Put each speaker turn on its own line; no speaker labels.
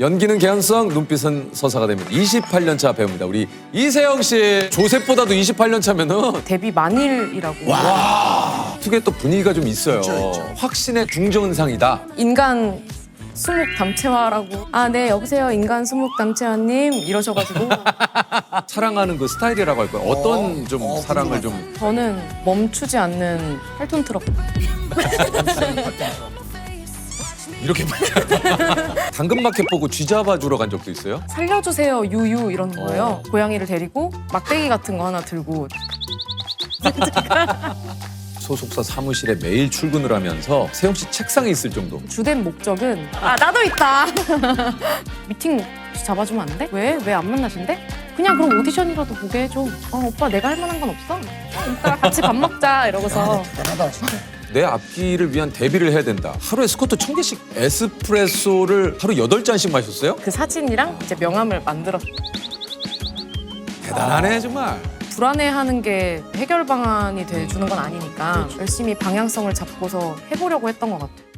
연기는 개연성, 눈빛은 서사가 됩니다. 28년 차 배우입니다. 우리 이세영 씨. 조셉보다도 28년 차면은
데뷔 만일이라고
특유의 또 분위기가 좀 있어요.
있죠, 있죠.
확신의 중전상이다.
인간 수묵 담채화라고 아 네 여보세요 인간 수묵 담채화님 이러셔가지고
사랑하는 그 스타일이라고 할까요? 어떤 좀
어,
사랑을 좀
저는 멈추지 않는 8톤 트럭
이렇게 당근마켓 보고 쥐 잡아 주러 간 적도 있어요?
살려주세요 유유 이러는 거예요 고양이를 데리고 막대기 같은 거 하나 들고
소속사 사무실에 매일 출근을 하면서 세영 씨 책상에 있을 정도.
주된 목적은 아 나도 있다 미팅 잡아주면 안 돼? 왜? 왜 안 만나신대? 그냥 그럼 오디션이라도 보게 해줘 어 오빠 내가 할 만한 건 없어? 어, 이따 같이 밥 먹자 이러고서
대단하다 진짜.
내 앞길을 위한 데뷔를 해야 된다. 하루에 스쿼트 천 개씩 에스프레소를 하루 여덟 잔씩 마셨어요?
그 사진이랑 이제 명함을 만들었어
대단하네 정말.
불안해하는 게 해결 방안이 돼주는 건 아니니까 열심히 방향성을 잡고서 해보려고 했던 것 같아요